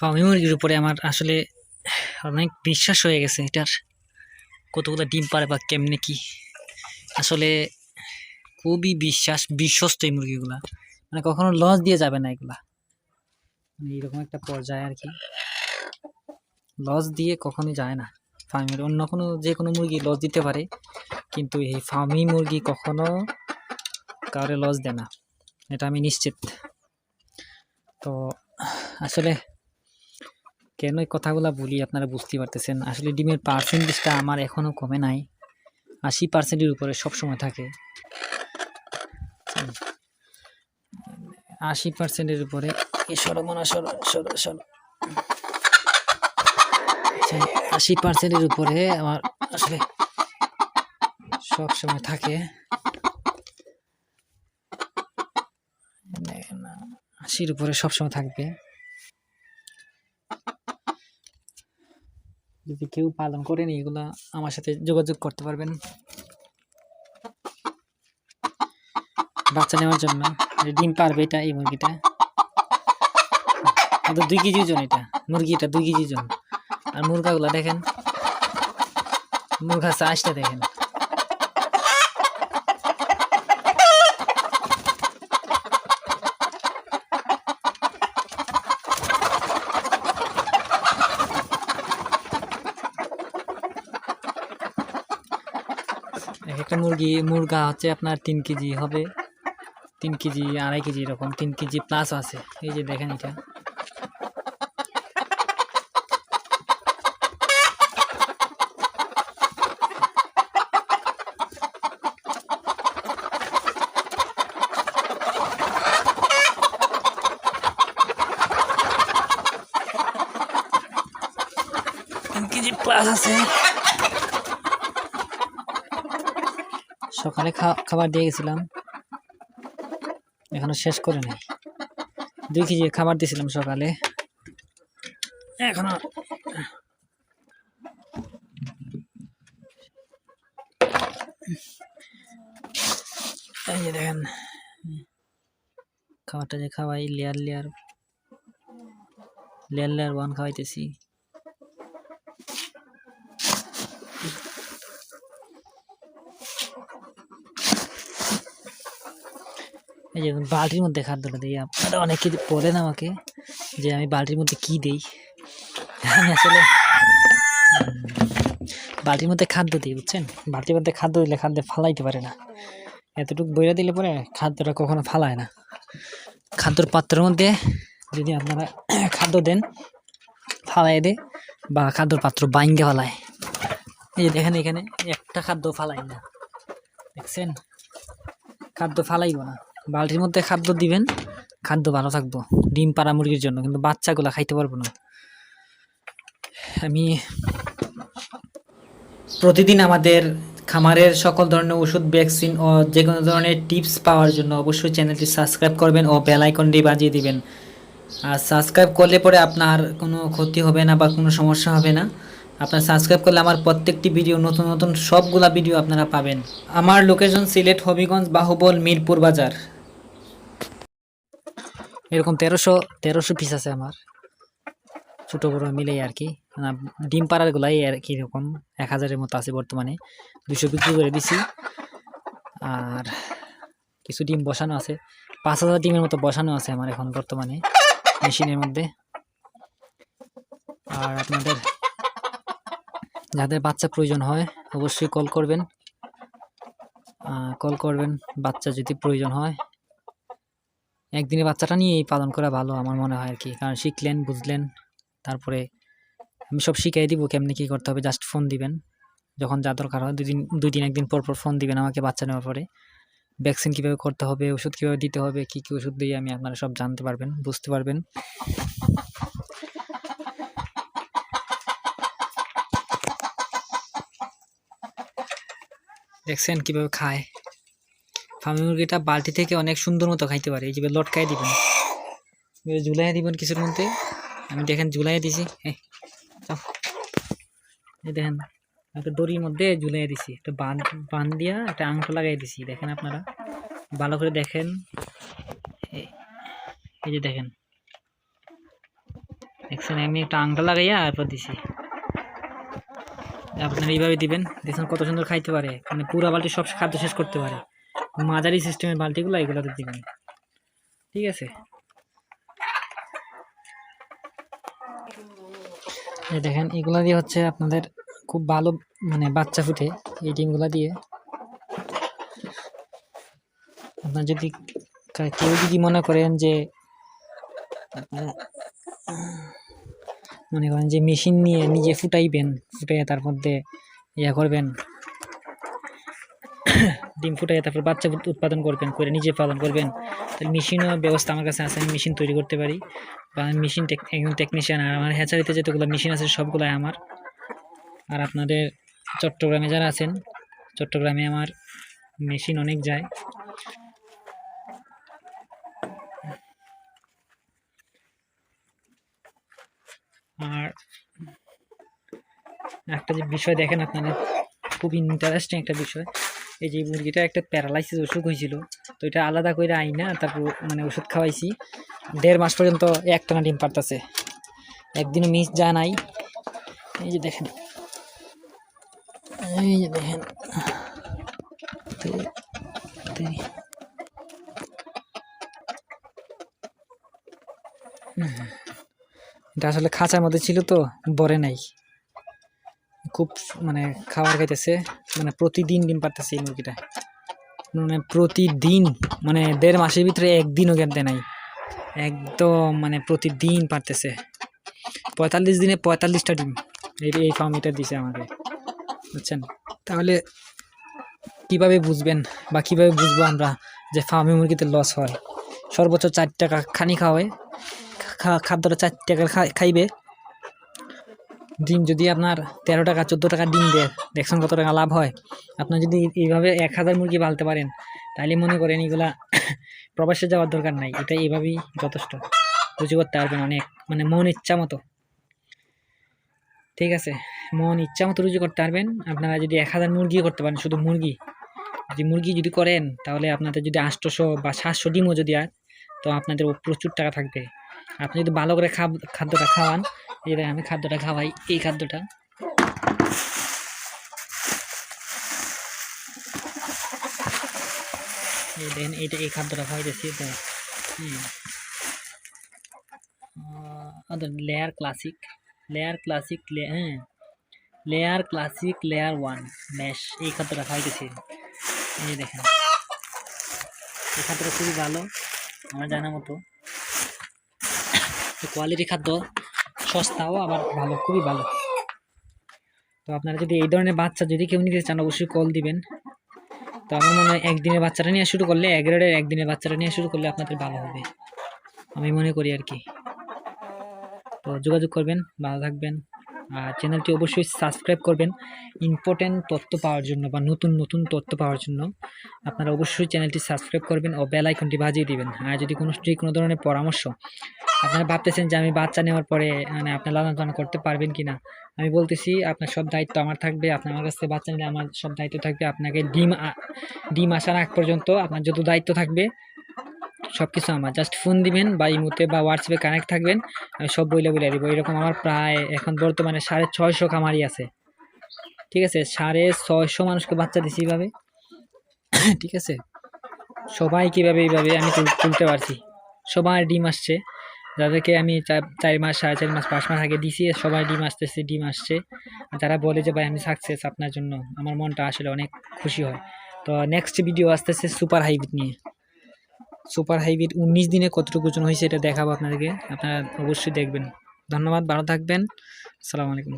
Fermi মুরগির উপরে আমার আসলে অনেক বিশ্বাস হয়ে গেছে এটার কতগুলো ডিম পারে বা কেমনে কি। আসলে খুবই বিশ্বাস, বিশ্বস্ত এই মুরগিগুলা। মানে কখনো লস দিয়ে যাবে না এগুলা। মানে এইরকম একটা পর্যায়ে আর কি। লস দিয়ে কখনোই যায় না। ফার্মের অন্য কোনো যে কোনো মুরগি লস দিতে পারে। কিন্তু এই ফার্মি মুরগি কখনো কাউরে লস দেয় না। এটা আমি নিশ্চিত। তো আসলে কেন এই কথাগুলো বলি আপনারা বুঝতে পারতেছেন? আসলে ডিমের পার্সেন্টেজটা আমার এখনও কমে নাই। আশি পার্সেন্টের উপরে সবসময় থাকে। আশি পার্সেন্টের উপরে আশি পার্সেন্টের উপরে আমার আসলে সব সময় থাকে আশির উপরে সবসময় থাকবে। যদি কেউ পালন করেনি এগুলো আমার সাথে যোগাযোগ করতে পারবেন। বাচ্চা নেওয়ার জন্য। ডিম পারবে এটা, এই মুরগিটা। এটা দুই কেজি ওজন এটা? মুরগিটা দুই কেজি ওজন। আর মুরগাগুলো দেখেন। মুরগা চাষটা দেখেন এক একটা মুরগি, মুরগা হচ্ছে আপনার তিন কেজি হবে। তিন কেজি, আড়াই কেজি এরকম, তিন কেজি প্লাস আছে। এই যে দেখেন এটা। প্লাস আছে। সকালে খাবার দিয়ে গেছিলাম। এখনও শেষ করে নাই। দুই কেজি খাবার দিয়েছিলাম সকালে। এখনও এই যে দেখেন। খাবারটা যে খাওয়াই layer layer layer layer one খাওয়াইতেছি। এই যে বালতির মধ্যে খাদ্যটা দিই। আপনারা অনেকে বলেন আমাকে যে আমি বালতির মধ্যে কি দেই। আমি আসলে বালতির মধ্যে খাদ্য দিই, বুঝছেন? বালতির মধ্যে খাদ্য দিলে খাদ্য ফালাইতে পারে না। এতটুকু বইরা দিলে পরে খাদ্যটা কখনো ফালায় না। খাদ্যর পাত্রের মধ্যে যদি আপনারা খাদ্য দেন ফালাই দে বা খাদ্যর পাত্র বাইঙ্গে ফালায়। এই যে দেখেন এখানে একটা খাদ্য ফালাই না। দেখছেন? খাদ্য ফালাইব না। বালতির মধ্যে খাদ্য দিবেন, খাদ্য ভালো থাকব, ডিম পাড়া মুরগির জন্য, কিন্তু বাচ্চাগুলা খাইতে পারব না। আমি প্রতিদিন আমাদের খামারের সকল ধরনের ওষুধ, ভ্যাকসিন ও যে কোনো ধরনের টিপস পাওয়ার জন্য অবশ্যই চ্যানেলটি সাবস্ক্রাইব করবেন ও বেল আইকনটি বাজিয়ে দিবেন। আর সাবস্ক্রাইব করলে পরে আপনার কোনো ক্ষতি হবে না বা কোনো সমস্যা হবে না। আপনার সাবস্ক্রাইব করলে আমার প্রত্যেকটি ভিডিও, নতুন নতুন সবগুলা ভিডিও আপনারা পাবেন। আমার লোকেশন সিলেট হবিগঞ্জ বাহুবল মিরপুর বাজার। এরকম তেরোশো তেরোশো পিস আছে আমার। ছোটো, বড়ো মিলেই আর কি। না, ডিম পাড়ার গুলাই আর কি রকম এক হাজারের মতো আছে বর্তমানে। দুশো বিক্রি করে দিছি। আর কিছু ডিম বসানো আছে। পাঁচ হাজার ডিমের মতো বসানো আছে আমার এখন বর্তমানে মেশিনের মধ্যে। আর আপনাদের যাদের বাচ্চা প্রয়োজন হয়, অবশ্যই কল করবেন। কল করবেন, বাচ্চা যদি প্রয়োজন হয়। একদিনে বাচ্চাটা নিয়েই পালন করা ভালো আমার মনে হয় আর কি। কারণ শিখলেন, বুঝলেন, তারপরে আমি সব শিখিয়ে দিব কেমনি কী করতে হবে। জাস্ট ফোন দিবেন, যখন যা দরকার হয় দুদিন, দুই দিন, একদিন পর পর ফোন দিবেন আমাকে বাচ্চা নেওয়ার পরে। ভ্যাকসিন কীভাবে করতে হবে, ওষুধ কীভাবে দিতে হবে, কী কী ওষুধ দিয়ে আমি আপনারা সব জানতে পারবেন, বুঝতে পারবেন। দেখছেন কীভাবে খায়। ফার্মি মুরগিটা বালতি থেকে অনেক সুন্দর মতো খাইতে পারে। এই যে লটকাই দিবেন। ঝুলাই দিবেন কিছুর মধ্যে। আমি দেখেন ঝুলাই দিছি। হ্যাঁ দেখেন, একটা দড়ির মধ্যে ঝুলাই দিছি। একটা বান বান দিয়া একটা আংটো লাগাই দিছি। দেখেন আপনারা? ভালো করে দেখেন। এই- যে দেখেন। দেখছেন, আমি একটা আংটা লাগাইয়া তারপর দিছি। আপনারা এইভাবে দিবেন। দেখছেন কত সুন্দর খাইতে পারে। মানে পুরা বালতি সব খাদ্য শেষ করতে পারে। মাঝারি সিস্টেমের বালতিগুলো এগুলোতে দিবেন। ঠিক আছে? দেখেন, এগুলা দিয়ে হচ্ছে আপনাদের খুব ভালো মানে বাচ্চা ফুটে এই ডিমগুলা দিয়ে। আপনার যদি কেউ যদি মনে করেন যে মনে করেন যে মেশিন নিয়ে নিজে ফুটাইবেন, ফুটাইয়া তার মধ্যে ইয়া করবেন ডিম ফুটাইয়া তারপর বাচ্চা উৎপাদন করবেন, করে নিজে পালন করবেন। তাহলে মেশিনও ব্যবস্থা আমার কাছে আছে, আমি মেশিন তৈরি করতে পারি। বা মেশিন একজন টেকনিশিয়ান আর আমার হ্যাচারিতে যতগুলো মেশিন আছে সবগুলাই আমার। আর আপনাদের চট্টগ্রামে যারা আছেন, চট্টগ্রামে আমার মেশিন অনেক যায়। আর একটা যে বিষয় দেখেন আপনারা খুব ইন্টারেস্টিং একটা বিষয়। এই যে মুরগিটা একটা প্যারালাইসিস অসুখ হয়েছিল। তো এটা আলাদা করে আই না, তারপর মানে ওষুধ খাওয়াইছি। দেড় মাস পর্যন্ত একটানা ডিম পারতেছে একদিনও মিস যা নাই। এই যে দেখেন। এই যে দেখেন। এটা আসলে খাঁচার মধ্যে ছিল তো, বরে নাই। খুব মানে খাবার খাইতেছে। মানে প্রতিদিন ডিম পারতেছে এই মুরগিটা। মানে প্রতিদিন মানে দেড় মাসের ভিতরে একদিনও দেয় নাই। একদম মানে প্রতিদিন পারতেছে। পঁয়তাল্লিশ দিনে পঁয়তাল্লিশটা ডিম। এই এই ফার্মিটা দিছে আমাকে। বুঝছেন? তাহলে কীভাবে বুঝবেন বা কীভাবে বুঝব আমরা যে ফার্মি মুরগিতে লস হয়? সর্বোচ্চ চার টাকা খানি খাওয়ায়। খাদ্যটা চার টাকা খাই- খাইবে। ডিম যদি আপনার তেরো টাকা, চোদ্দ টাকা ডিম দেয়, দেখছেন কত টাকা লাভ হয়? আপনার যদি এইভাবে এক হাজার মুরগি পালতে পারেন, তাহলে মনে করেন এগুলা প্রবাসে যাওয়ার দরকার নাই। এটা এইভাবেই যথেষ্ট। রুচি করতে পারবেন অনেক মানে মন ইচ্ছা মতো। ঠিক আছে? মন ইচ্ছা মতো রুচি করতে পারবেন। আপনারা যদি এক হাজার মুরগি করতে পারেন, শুধু মুরগি, যদি মুরগি যদি করেন, তাহলে আপনাদের যদি আটশোশো বা সাতশো ডিমও যদি হয়, তো আপনাদের প্রচুর টাকা থাকবে। আপনি যদি ভালো করে খাদ্যটা খাওয়ান এই আমি খাদ্যটা খাওয়াই, এই খাদ্যটা। এই দেখেন, এইটা এই খাদ্যটা খাওয়াইতেছি লেয়ার ক্লাসিক লেয়ার ক্লাসিক হ্যাঁ। Layer classic layer one mash এই খাদ্যটা খাওয়াইতেছি। এই দেখেন। এই খাদ্যটা খুবই ভালো, আমার জানা মতো। কোয়ালিটি খাদ্য। সস্তাও আবার ভালো, খুবই ভালো। তো আপনারা যদি এই ধরনের বাচ্চা যদি কেউ নিতে চান, অবশ্যই কল দিবেন। তো আমার মনে হয় একদিনের বাচ্চাটা নিয়ে শুরু করলে, এক গ্রেডের একদিনের বাচ্চাটা নিয়ে শুরু করলে আপনাদের ভালো হবে। আমি মনে করি আর কি। তো যোগাযোগ করবেন, ভালো থাকবেন। আর চ্যানেলটি অবশ্যই সাবস্ক্রাইব করবেন। ইম্পর্টেন্ট তথ্য পাওয়ার জন্য বা নতুন নতুন তথ্য পাওয়ার জন্য আপনারা অবশ্যই চ্যানেলটি সাবস্ক্রাইব করবেন ও বেল আইকনটি বাজিয়ে দিবেন। আর যদি কোনো কোনো ধরনের পরামর্শ আপনারা ভাবতেছেন যে আমি বাচ্চা নেওয়ার পরে মানে আপনার লালন পালন করতে পারবেন কি না আমি বলতেছি, আপনার সব দায়িত্ব আমার থাকবে, আপনি আমার কাছ বাচ্চা নিলে আমার সব দায়িত্ব থাকবে, আপনাকে ডিম ডিম আসার আগ পর্যন্ত আপনার যত দায়িত্ব থাকবে সব কিছু আমার। জাস্ট ফোন দিবেন, বা ইমোতে বা হোয়াটসঅ্যাপে কানেক্ট থাকবেন, আমি সব বইলে বলে দিব। এরকম আমার প্রায় এখন বর্তমানে সাড়ে ছয়শো খামারি আছে। ঠিক আছে? সাড়ে ছয়শো মানুষকে বাচ্চা দিছি এইভাবে। ঠিক আছে? সবাই কীভাবে এইভাবে আমি তুল- তুলতে পারছি। সবার ডিম আসছে। যাদেরকে আমি চার মাস, সাড়ে চার মাস, পাঁচ মাস আগে দিছি, সবাই ডিম আসতেছে, ডিম আসছে। যারা বলে যে, ভাই, আমি সাকসেস আপনার জন্য, আমার মনটা আসলে অনেক খুশি হয়। তো নেক্সট ভিডিও আসতেছে সুপার হাইব্রিড নিয়ে। সুপার হাইব্রিড উনিশ দিনে কতটুকু ওজন হয়েছে, এটা দেখাবো আপনাদেরকে। আপনারা অবশ্যই দেখবেন। ধন্যবাদ, ভালো থাকবেন। আসসালামু আলাইকুম।